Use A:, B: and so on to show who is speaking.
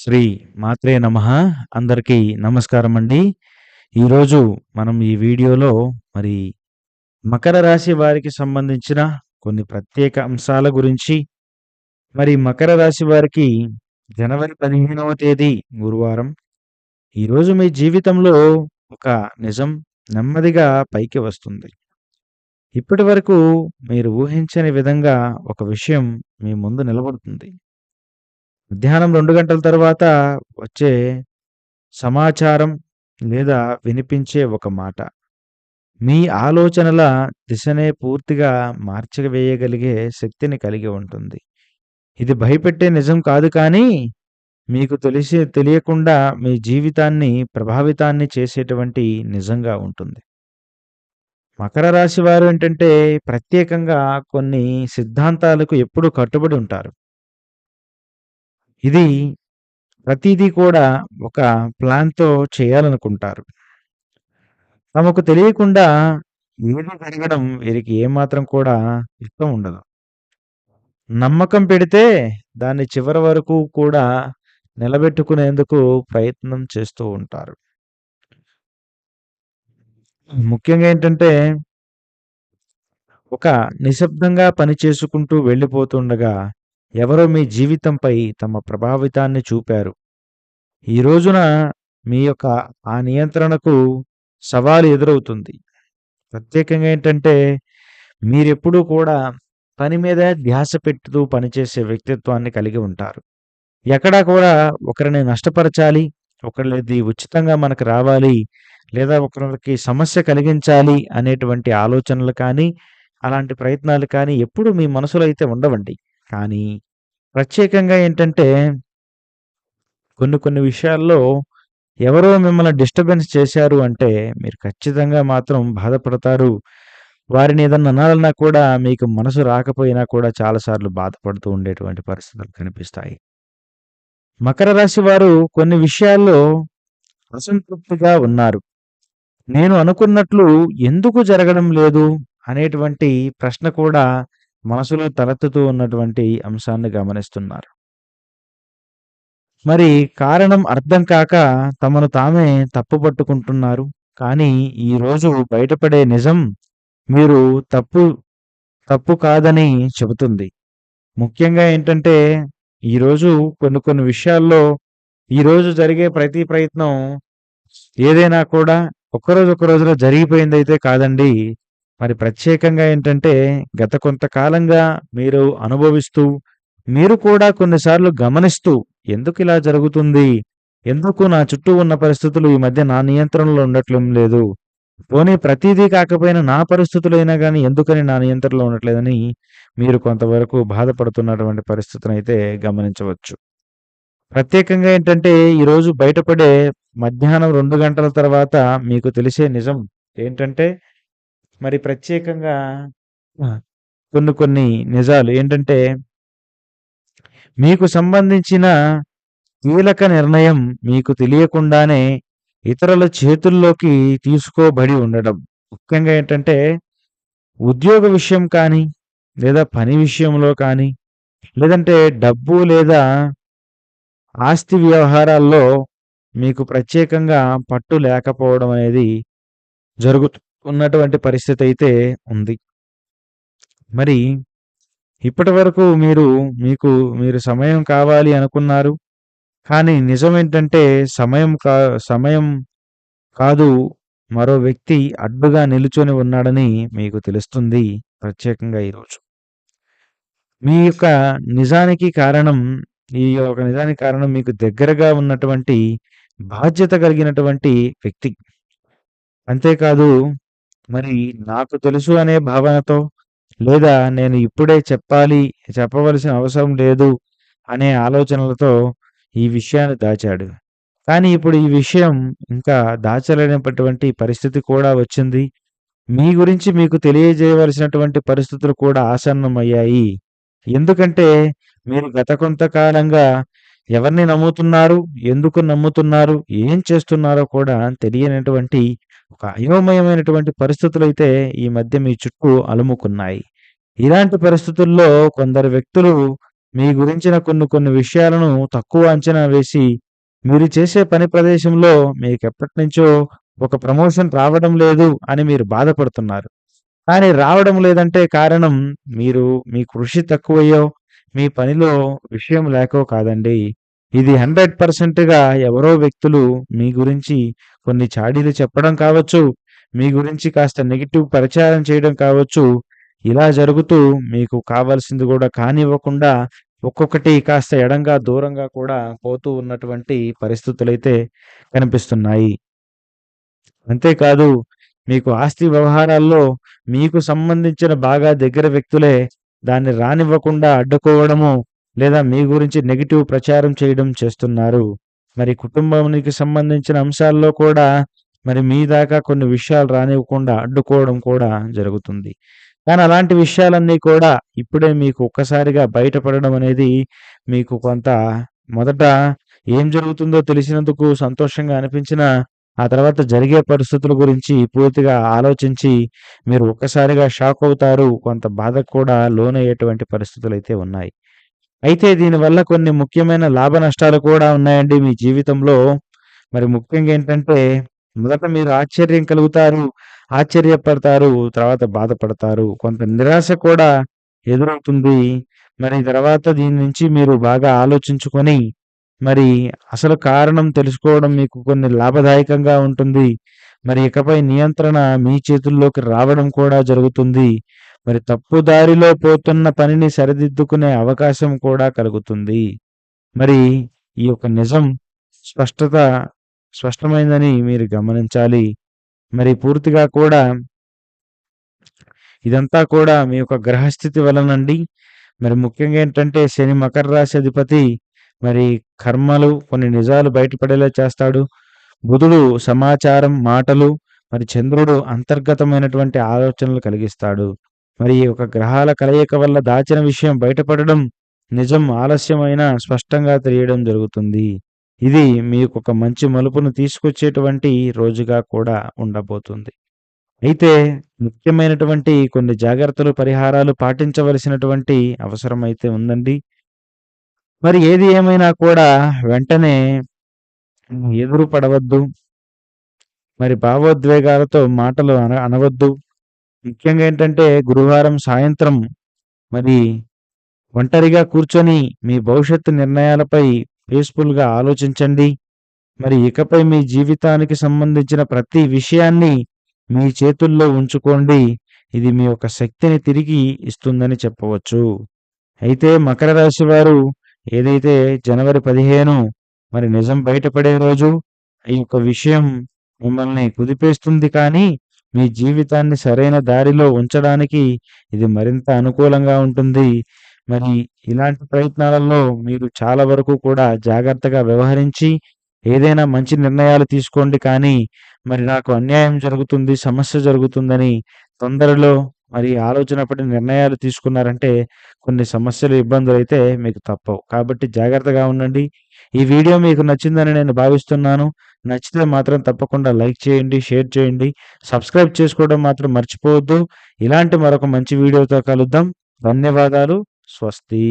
A: శ్రీ మాత్రే నమ అందరికీ నమస్కారం అండి ఈరోజు మనం ఈ వీడియోలో మరి మకర రాశి వారికి సంబంధించిన కొన్ని ప్రత్యేక అంశాల గురించి మరి మకర రాశి వారికి జనవరి పదిహేనవ తేదీ గురువారం ఈరోజు మీ జీవితంలో ఒక నిజం నెమ్మదిగా పైకి వస్తుంది ఇప్పటి వరకు మీరు ఊహించని విధంగా ఒక విషయం మీ ముందు నిలబడుతుంది మధ్యాహ్నం రెండు గంటల తర్వాత వచ్చే సమాచారం లేదా వినిపించే ఒక మాట మీ ఆలోచనల దిశనే పూర్తిగా మార్చివేయగలిగే శక్తిని కలిగి ఉంటుంది ఇది భయపెట్టే నిజం కాదు కానీ మీకు తెలిసి తెలియకుండా మీ జీవితాన్ని ప్రభావితాన్ని చేసేటువంటి నిజంగా ఉంటుంది మకర రాశి వారు ఏంటంటే ప్రత్యేకంగా కొన్ని సిద్ధాంతాలకు ఎప్పుడూ కట్టుబడి ఉంటారు ఇది ప్రతిదీ కూడా ఒక ప్లాన్తో చేయాలనుకుంటారు తమకు తెలియకుండా ఏది జరగడం వీరికి ఏమాత్రం కూడా ఇష్టం ఉండదు నమ్మకం పెడితే దాన్ని చివరి వరకు కూడా నిలబెట్టుకునేందుకు ప్రయత్నం చేస్తూ ఉంటారు ముఖ్యంగా ఏంటంటే ఒక నిశ్శబ్దంగా పని చేసుకుంటూ వెళ్ళిపోతుండగా ఎవరో మీ జీవితంపై తమ ప్రభావితాన్ని చూపారు ఈ రోజున మీ యొక్క ఆ నియంత్రణకు సవాలు ఎదురవుతుంది ప్రత్యేకంగా ఏంటంటే మీరెప్పుడూ కూడా పని మీద ధ్యాస పెట్టుతూ పనిచేసే వ్యక్తిత్వాన్ని కలిగి ఉంటారు ఎక్కడా కూడా ఒకరిని నష్టపరచాలి ఒకరిది ఉచితంగా మనకు రావాలి లేదా ఒకరికి సమస్య కలిగించాలి అనేటువంటి ఆలోచనలు కానీ అలాంటి ప్రయత్నాలు కానీ ఎప్పుడు మీ మనసులో అయితే ఉండవండి కానీ ప్రత్యేకంగా ఏంటంటే కొన్ని కొన్ని విషయాల్లో ఎవరో మిమ్మల్ని డిస్టర్బెన్స్ చేశారు అంటే మీరు ఖచ్చితంగా మాత్రం బాధపడతారు వారిని ఏదన్నా అనాలన్నా కూడా మీకు మనసు రాకపోయినా కూడా చాలాసార్లు బాధపడుతూ ఉండేటువంటి పరిస్థితులు కనిపిస్తాయి మకర రాశి వారు కొన్ని విషయాల్లో అసంతృప్తిగా ఉన్నారు నేను అనుకున్నట్లు ఎందుకు జరగడం లేదు అనేటువంటి ప్రశ్న కూడా మనసులో తలెత్తుతూ ఉన్నటువంటి అంశాన్ని గమనిస్తున్నారు మరి కారణం అర్థం కాక తమను తామే తప్పుపట్టుకుంటున్నారు కానీ ఈరోజు బయటపడే నిజం మీరు తప్పు తప్పు కాదని చెబుతుంది ముఖ్యంగా ఏంటంటే ఈరోజు కొన్ని కొన్ని విషయాల్లో ఈరోజు జరిగే ప్రతి ప్రయత్నం ఏదైనా కూడా ఒక్కరోజు ఒక రోజులో జరిగిపోయిందైతే కాదండి మరి ప్రత్యేకంగా ఏంటంటే గత కొంతకాలంగా మీరు అనుభవిస్తూ మీరు కూడా కొన్నిసార్లు గమనిస్తూ ఎందుకు ఇలా జరుగుతుంది ఎందుకు నా చుట్టూ ఉన్న పరిస్థితులు ఈ మధ్య నా నియంత్రణలో ఉండట్లేం లేదు పోనీ ప్రతిదీ కాకపోయినా నా పరిస్థితులైనా కానీ ఎందుకని నా నియంత్రణలో ఉండట్లేదని మీరు కొంతవరకు బాధపడుతున్నటువంటి పరిస్థితిని అయితే గమనించవచ్చు ప్రత్యేకంగా ఏంటంటే ఈరోజు బయటపడే మధ్యాహ్నం రెండు గంటల తర్వాత మీకు తెలిసే నిజం ఏంటంటే మరి ప్రత్యేకంగా కొన్ని కొన్ని నిజాలు ఏంటంటే మీకు సంబంధించిన కీలక నిర్ణయం మీకు తెలియకుండానే ఇతరుల చేతుల్లోకి తీసుకోబడి ఉండడం ముఖ్యంగా ఏంటంటే ఉద్యోగ విషయం కానీ లేదా పని విషయంలో కానీ లేదంటే డబ్బు లేదా ఆస్తి వ్యవహారాల్లో మీకు ప్రత్యేకంగా పట్టు లేకపోవడం అనేది జరుగుతుంది ఉన్నటువంటి పరిస్థితి అయితే ఉంది మరి ఇప్పటి వరకు మీరు మీకు మీరు సమయం కావాలి అనుకున్నారు కానీ నిజం ఏంటంటే సమయం కా సమయం కాదు మరో వ్యక్తి అడ్డుగా నిలుచొని ఉన్నాడని మీకు తెలుస్తుంది ప్రత్యేకంగా ఈరోజు మీ యొక్క నిజానికి కారణం ఈ యొక్క నిజానికి కారణం మీకు దగ్గరగా ఉన్నటువంటి బాధ్యత కలిగినటువంటి వ్యక్తి అంతేకాదు మరి నాకు తెలుసు అనే భావనతో లేదా నేను ఇప్పుడే చెప్పాలి చెప్పవలసిన అవసరం లేదు అనే ఆలోచనలతో ఈ విషయాన్ని దాచాడు కానీ ఇప్పుడు ఈ విషయం ఇంకా దాచలేనటువంటి పరిస్థితి కూడా వచ్చింది మీ గురించి మీకు తెలియజేయవలసినటువంటి పరిస్థితులు కూడా ఆసన్నమయ్యాయి ఎందుకంటే మీరు గత కొంతకాలంగా ఎవరిని నమ్ముతున్నారు ఎందుకు నమ్ముతున్నారు ఏం చేస్తున్నారో కూడా తెలియనటువంటి ఒక అయోమయమైనటువంటి పరిస్థితులు అయితే ఈ మధ్య మీ చుట్టూ అలుముకున్నాయి ఇలాంటి పరిస్థితుల్లో కొందరు వ్యక్తులు మీ గురించిన కొన్ని కొన్ని విషయాలను తక్కువ అంచనా వేసి మీరు చేసే పని ప్రదేశంలో మీకు ఎప్పటి నుంచో ఒక ప్రమోషన్ రావడం లేదు అని మీరు బాధపడుతున్నారు కానీ రావడం లేదంటే కారణం మీరు మీ కృషి తక్కువయ్యో మీ పనిలో విషయం లేకో కాదండి ఇది హండ్రెడ్ పర్సెంట్గా ఎవరో వ్యక్తులు మీ గురించి కొన్ని చాడీలు చెప్పడం కావచ్చు మీ గురించి కాస్త నెగిటివ్ ప్రచారం చేయడం కావచ్చు ఇలా జరుగుతూ మీకు కావాల్సింది కూడా కానివ్వకుండా ఒక్కొక్కటి కాస్త ఎడంగా దూరంగా కూడా పోతూ ఉన్నటువంటి పరిస్థితులైతే కనిపిస్తున్నాయి అంతేకాదు మీకు ఆస్తి వ్యవహారాల్లో మీకు సంబంధించిన బాగా దగ్గర వ్యక్తులే దాన్ని రానివ్వకుండా అడ్డుకోవడము లేదా మీ గురించి నెగిటివ్ ప్రచారం చేయడం చేస్తున్నారు మరి కుటుంబానికి సంబంధించిన అంశాల్లో కూడా మరి మీ దాకా కొన్ని విషయాలు రానివ్వకుండా అడ్డుకోవడం కూడా జరుగుతుంది కానీ అలాంటి విషయాలన్నీ కూడా ఇప్పుడే మీకు ఒక్కసారిగా బయటపడడం అనేది మీకు కొంత మొదట ఏం జరుగుతుందో తెలిసినందుకు సంతోషంగా అనిపించిన ఆ తర్వాత జరిగే పరిస్థితుల గురించి పూర్తిగా ఆలోచించి మీరు ఒక్కసారిగా షాక్ అవుతారు కొంత బాధ కూడా లోనయ్యేటువంటి పరిస్థితులు అయితే ఉన్నాయి అయితే దీనివల్ల కొన్ని ముఖ్యమైన లాభ నష్టాలు కూడా ఉన్నాయండి మీ జీవితంలో మరి ముఖ్యంగా ఏంటంటే మొదట మీరు ఆశ్చర్యం కలుగుతారు ఆశ్చర్యపడతారు తర్వాత బాధపడతారు కొంత నిరాశ కూడా ఎదురవుతుంది మరి తర్వాత దీని నుంచి మీరు బాగా ఆలోచించుకొని మరి అసలు కారణం తెలుసుకోవడం మీకు కొన్ని లాభదాయకంగా ఉంటుంది మరి ఇకపై నియంత్రణ మీ చేతుల్లోకి రావడం కూడా జరుగుతుంది మరి తప్పు దారిలో పోతున్న పనిని సరిదిద్దుకునే అవకాశం కూడా కలుగుతుంది మరి ఈ యొక్క నిజం స్పష్టత స్పష్టమైందని మీరు గమనించాలి మరి పూర్తిగా కూడా ఇదంతా కూడా మీ యొక్క గ్రహస్థితి వలనండి మరి ముఖ్యంగా ఏంటంటే శని మకర రాశి అధిపతి మరి కర్మలు కొన్ని నిజాలు బయటపడేలా చేస్తాడు బుధుడు సమాచారం మాటలు మరి చంద్రుడు అంతర్గతమైనటువంటి ఆలోచనలు కలిగిస్తాడు మరి ఒక గ్రహాల కలయిక వల్ల దాచిన విషయం బయటపడడం నిజం ఆలస్యమైన స్పష్టంగా తెలియడం జరుగుతుంది ఇది మీకు ఒక మంచి మలుపును తీసుకొచ్చేటువంటి రోజుగా కూడా ఉండబోతుంది అయితే ముఖ్యమైనటువంటి కొన్ని జాగ్రత్తలు పరిహారాలు పాటించవలసినటువంటి అవసరం అయితే ఉందండి మరి ఏది ఏమైనా కూడా వెంటనే ఎదురు పడవద్దు మరి భావోద్వేగాలతో మాటలు అన అనవద్దు ముఖ్యంగా ఏంటంటే గురువారం సాయంత్రం మరి ఒంటరిగా కూర్చొని మీ భవిష్యత్తు నిర్ణయాలపై పీస్ఫుల్గా ఆలోచించండి మరి ఇకపై మీ జీవితానికి సంబంధించిన ప్రతి విషయాన్ని మీ చేతుల్లో ఉంచుకోండి ఇది మీ యొక్క శక్తిని తిరిగి ఇస్తుందని చెప్పవచ్చు అయితే మకర రాశి వారు ఏదైతే జనవరి పదిహేను మరి నిజం బయటపడే రోజు ఈ యొక్క విషయం మిమ్మల్ని కుదిపేస్తుంది కానీ మీ జీవితాన్ని సరైన దారిలో ఉంచడానికి ఇది మరింత అనుకూలంగా ఉంటుంది మరి ఇలాంటి ప్రయత్నాలలో మీరు చాలా వరకు కూడా జాగ్రత్తగా వ్యవహరించి ఏదైనా మంచి నిర్ణయాలు తీసుకోండి కానీ మరి నాకు అన్యాయం జరుగుతుంది సమస్య జరుగుతుందని తొందరలో మరి ఆలోచనపడి నిర్ణయాలు తీసుకున్నారంటే కొన్ని సమస్యలు ఇబ్బందులు అయితే మీకు తప్పవు కాబట్టి జాగ్రత్తగా ఉండండి ఈ వీడియో మీకు నచ్చిందని నేను భావిస్తున్నాను నచ్చితే మాత్రం తప్పకుండా లైక్ చేయండి షేర్ చేయండి సబ్స్క్రైబ్ చేసుకోవడం మాత్రం మర్చిపోవద్దు ఇలాంటి మరొక మంచి వీడియోతో కలుద్దాం ధన్యవాదాలు స్వస్తి